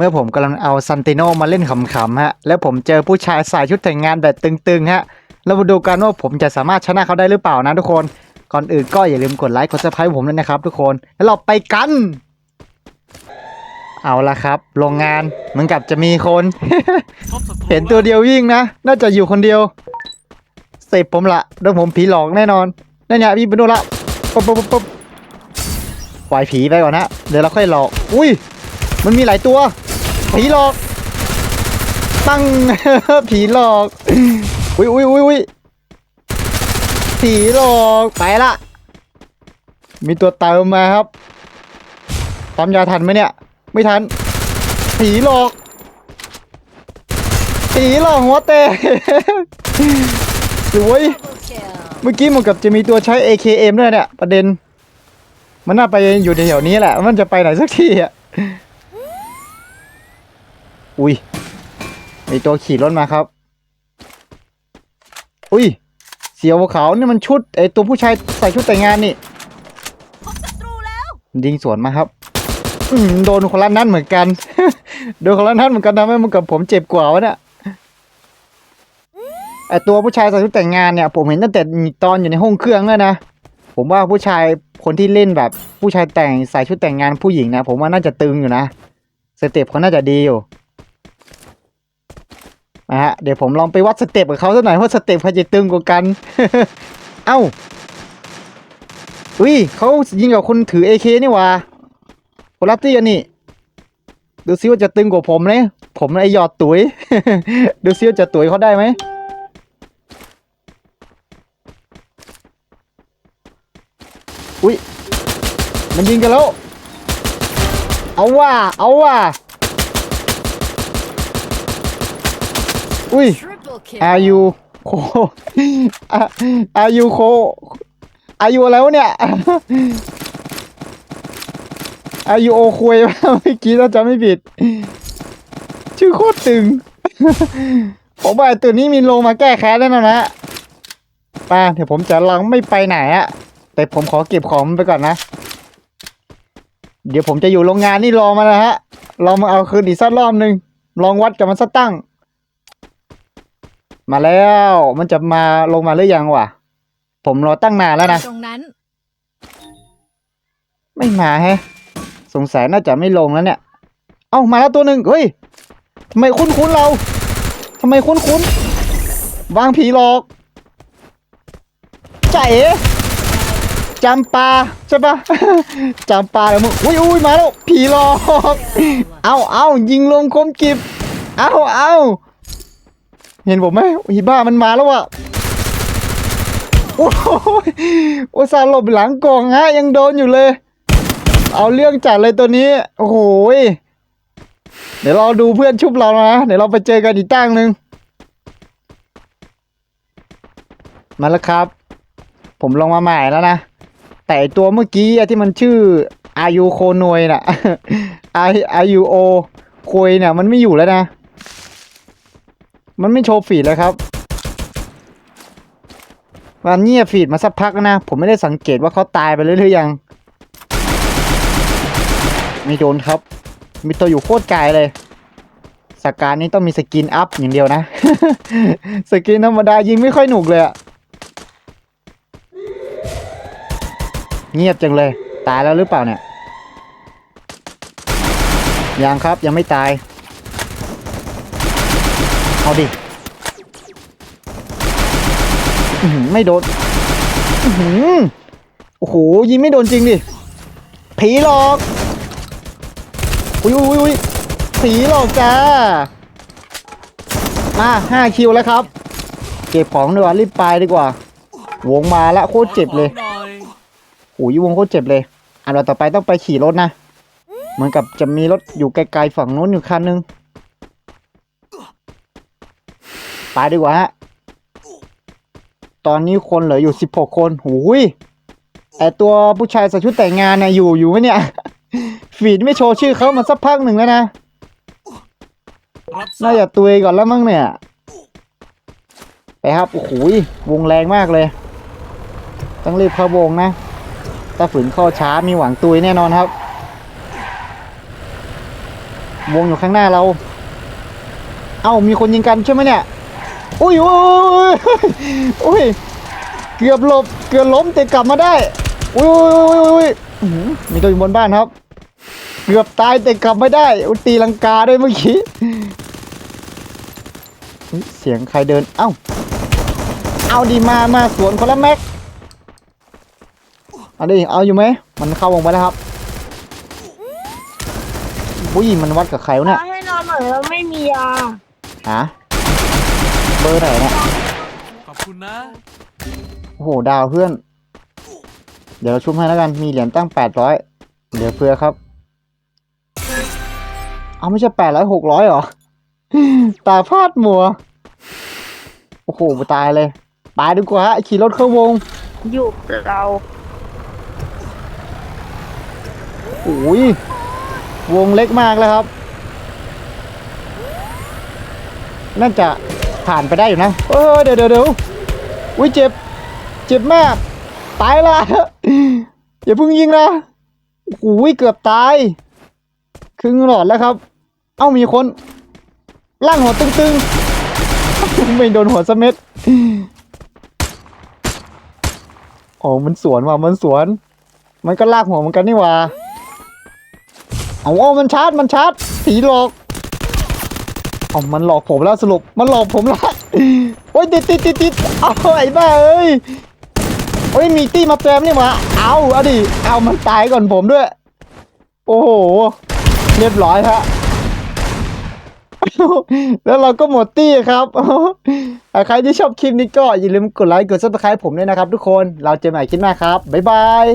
มื่อผมกำลังเอาซันติโนมาเล่นขำๆฮะ แล้วผมเจอผู้ชายใส่ชุดแต่งงานแบบตึงๆฮะแล้วมาดูกันว่าผมจะสามารถชนะเขาได้หรือเปล่านะทุกคน ก่อนอื่นก็อย่าลืมกดไลค์กดซับสไครต์ผมด้วยนะครับทุกคน แล้วเราไปกัน เอาละครับ โรงงานเหมือนกับจะมีคน เห็นตัวเดียววิ่งนะ น่าจะอยู่คนเดียวเสพผมละโดนผมผีหลอกแน่นอน นั่นเนี่ยพี่ไปดูละปุ๊บปุ๊บปุ๊บปุ๊บปล่อยผีไปก่อนนะ เดี๋ยวเราค่อยหลอก อุ้ย มันมีหลายตัว ผีหลอก ตั้ง ผีหลอก อุ้ยอุ้ยอุ้ยอุ้ยผีหลอกไปละ มีตัวเติมมาครับปั๊มยาทันไหมเนี่ย ไม่ทัน ผีหลอก ผีหลอกหัวแตกสวย เมื่อกี้เหมันกับจะมีตัวใช้ AKM ด้วยเนี่ย ประเด็น มันน่าไปอยู่แถวๆนี้แหละ มันจะไปไหนสักทีอะ อุ้ยมีตัวขี่รถมาครับ อุ้ย เสียวขาวนี่มันชุดไอตัวผู้ชายใส่ชุดแต่งงานนี่พบศัตรูแล้วยิงสวนมาครับ อืมโดนคนละนัดเหมือนกัน โดนคนละนัดเหมือนกันทำให้มันกับผมเจ็บกว่าวะเนี่ยไอตัวผู้ชายใส่ชุดแต่งงานเนี่ย ผมเห็นตั้งแต่ตอนอยู่ในห้องเครื่องแล้วนะผมว่าผู้ชายคนที่เล่นแบบผู้ชายแต่งใส่ชุดแต่งงานผู้หญิงนะ ผมว่าน่าจะตึงอยู่นะสเต็ปเขาน่าจะดีอยู่ นะฮะเดี๋ยวผมลองไปวัดสเต็ปกับเขาสักหน่อยว่าสเต็ปใครจะตึงกว่ากัน เอ้าอุ้ยเขายิงกับคนถือ AK นี่ว่าคนรับตี้กันนี่ ดูซิว่าจะตึงกว่าผมเนี่ยผมไอหยอดตุ๋ย ดูซิว่าจะตุ๋ยเขาได้ไหมอุ้ยมันยิงกันแล้ว เอาว่า เอาว่า อุ้ย Triple kill อายุโคอาอายุโคอายุอะไรวะเนี่ย อายุโอคุยเมื่อกี้ถ้าจำไม่ผิด ชื่อโคตรตึง ผมว่าไอ้ตัวนี้มีลงมาแก้แค้นแล้วนะนะไป้าเดี๋ยวผมจะลังไม่ไปไหนอะแต่ผมขอเก็บของมันไปก่อนนะ เดี๋ยวผมจะอยู่โรงงานนี่รอมานะฮะรอมาเอาคืนอีกสักรอบหนึ่งลองวัดกับมันสักตั้ง มาแล้วมันจะมาลงมาหรือยังวะผมรอตั้งนานแล้วนะ ตรงนั้น ไม่มาแฮะ สงสัยน่าจะไม่ลงแล้วเนี่ย เอ้ามาแล้วตัวหนึ่งเฮ้ยทำไมคุ้นคุ้นๆเราทำไมคุ้นคุ้นๆวางผีหลอกจ่าเอ๋จำปาใช่ปะ จำปาแล้วมึงอุ้ยอุ้ยมาแล้วผีหลอก เอาเอายิงลงคมกิบเอาเอา เห็นผมไหมอีบ้ามันมาแล้วว่ะโอ้โหอุตส่าห์ลบหลังกล่องฮะ ยังโดนอยู่เลย เอาเรื่องจัดเลยตัวนี้ โอ้โหเดี๋ยวเราดูเพื่อนชุบเรานะ เดี๋ยวเราไปเจอกันอีกตั้งหนึ่งมาแล้วครับ ผมลงมาใหม่แล้วนะ แต่ตัวเมื่อกี้ที่มันชื่ออายุโคโนยน่ะอาอายุโอโคยเนี่ยมันไม่อยู่แล้วนะ มันไม่โชว์ฟีดเลยครับ มันเงียบฟีดมาสักพักนะ ผมไม่ได้สังเกตว่าเขาตายไปหรือยัง ไม่โดนครับ มีตัวอยู่โคตรไกลเลยสกการนี้ต้องมีสกินอัพอย่างเดียวนะ สกินธรรมดายิงไม่ค่อยหนุกเลยอะเงียบจังเลย ตายแล้วหรือเปล่าเนี่ย ยังครับยังไม่ตาย เอาดิไม่โดนอือหือโอ้โหยิงไม่โดนจริงดิ ผีหลอก อุ้ยอุ้ยอุ้ยผีหลอกจ้า มาห้าคิวแล้วครับ เก็บของดีกว่ารีบไปดีกว่า วงมาแล้วโคตรเจ็บเลยโอ้ยวงโคตรเจ็บเลย อันเราต่อไปต้องไปขี่รถนะ เหมือนกับจะมีรถอยู่ไกลๆฝั่งนู้นอยู่คันนึง ไปดีกว่าฮะ ตอนนี้คนเหลืออยู่สิบหกคนหูยไอตัวผู้ชายใส่ชุดแต่งงานนะอยู่อยู่ไหมเนี่ย ฟีดไม่โชว์ชื่อเขามาสักพักหนึ่งแล้วนะ น่าจะตุยก่อนแล้วมั้งเนี่ย ไปครับ โอ้โหยวงแรงมากเลย ต้องรีบเข้าวงนะ ถ้าฝืนเข้าช้ามีหวังตุยแน่นอนครับ วงอยู่ข้างหน้าเรา เอ้ามีคนยิงกันใช่ไหมเนี่ย อุ้ยอุ้ยอุ้ยเกือบหลบเกือบล้มแต่กลับมาได้อุ้ยอุ้ยอุ้ยอุ้ยอื้อหือมีตัวอยู่บนบ้านครับ เกือบตายแต่กลับไม่ได้อุยตีลังกาด้วยเมื่อกี้เฮ้ยเสียงใครเดินเอ้าเอาดีมามาสวนคนละแม็กเอาดิเอาอยู่ไหมมันเข้าวงไปแล้วครับอุ้ยมันวัดกับใครวะเนี่ยให้นอนหน่อยแล้วไม่มียาฮะ เบอร์ไหนเนี่ยขอบคุณนะโอ้โหดาวเพื่อน เดี๋ยวเราชุบให้แล้วกัน มีเหรียญตั้งแปดร้อยเหลือเฟือครับ เอาไม่ใช่แปดร้อยหกร้อยหรอ ตาพลาดหมัว โอ้โหตายเลย ตายดีกว่าไอ้ขี่รถเข้าวง อยู่เราโอ้ยวงเล็กมากแล้วครับ น่าจะ ผ่านไปได้อยู่นะเออเดี๋ยวเดี๋ยวเดี๋ยวอุ้ยเจ็บ เจ็บมาก ตายละอย่าเพิ่งยิงนะโอ้ยเกือบตาย ครึ่งหลอดแล้วครับ เอ้ามีคนล่างหัวตึงๆ ไม่โดนหัวสะเม็ดโอ้มันสวนว่ะมันสวน มันก็ลากหัวเหมือนกันนี่ว่าเอาเอามันชาร์จมันชาร์จผีหลอก เอามันหลอกผมแล้วสรุปมันหลอกผมและโอ้ยติดติดติดติดเอาไอ้บ้าเอ้ยโอ้ยมีตี้มาแปมนี่หว่าเอาเอาดิเอามันตายก่อนผมด้วย โอ้โหเรียบร้อยฮะแล้วเราก็หมดตี้ครับใครที่ชอบคลิปนี้ก็อย่าลืมกดไลค์กดซับสไครต์ผมด้วยนะครับทุกคนเราเจอกันใหม่คลิปหน้าครับบ๊ายบาย